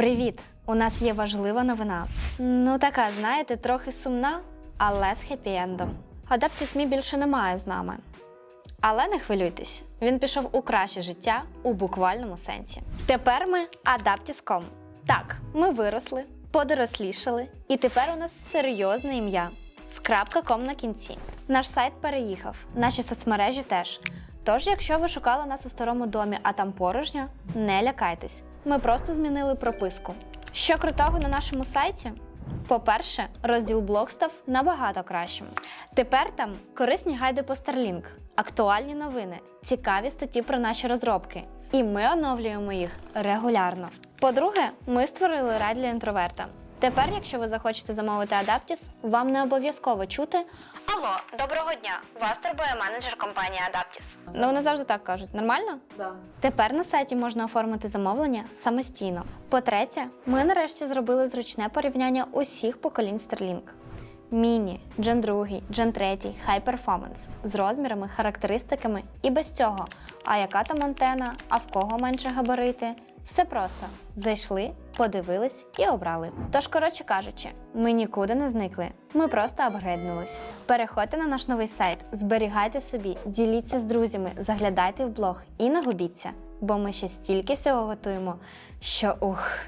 Привіт! У нас є важлива новина. Ну, така, знаєте, трохи сумна, але з хеппі-ендом. Адептіс Мі більше немає з нами. Але не хвилюйтесь, він пішов у краще життя у буквальному сенсі. Тепер ми Adaptis.com. Так, ми виросли, подорослішали, і тепер у нас серйозне ім'я з крапка.ком на кінці. Наш сайт переїхав, наші соцмережі теж. Тож, якщо ви шукали нас у старому домі, а там порожньо, не лякайтесь. Ми просто змінили прописку. Що крутого на нашому сайті? По-перше, розділ блог став набагато кращим. Тепер там корисні гайди по Starlink, актуальні новини, цікаві статті про наші розробки. І ми оновлюємо їх регулярно. По-друге, ми створили рай для інтроверта. Тепер, якщо ви захочете замовити Адаптіс, вам не обов'язково чути Алло, доброго дня! Вас турбує менеджер компанії Адаптіс. Ну, вони завжди так кажуть. Нормально? Да. Тепер на сайті можна оформити замовлення самостійно. По-третє, ми нарешті зробили зручне порівняння усіх поколінь Starlink. Міні, Gen 2, Gen 3, High Performance з розмірами, характеристиками і без цього. А яка там антена, а в кого менше габарити? Все просто зайшли, подивились і обрали. Тож, коротше кажучи, ми нікуди не зникли. Ми просто апгрейднулись. Переходьте на наш новий сайт, зберігайте собі, діліться з друзями, заглядайте в блог і не губіться, бо ми ще стільки всього готуємо, що ух.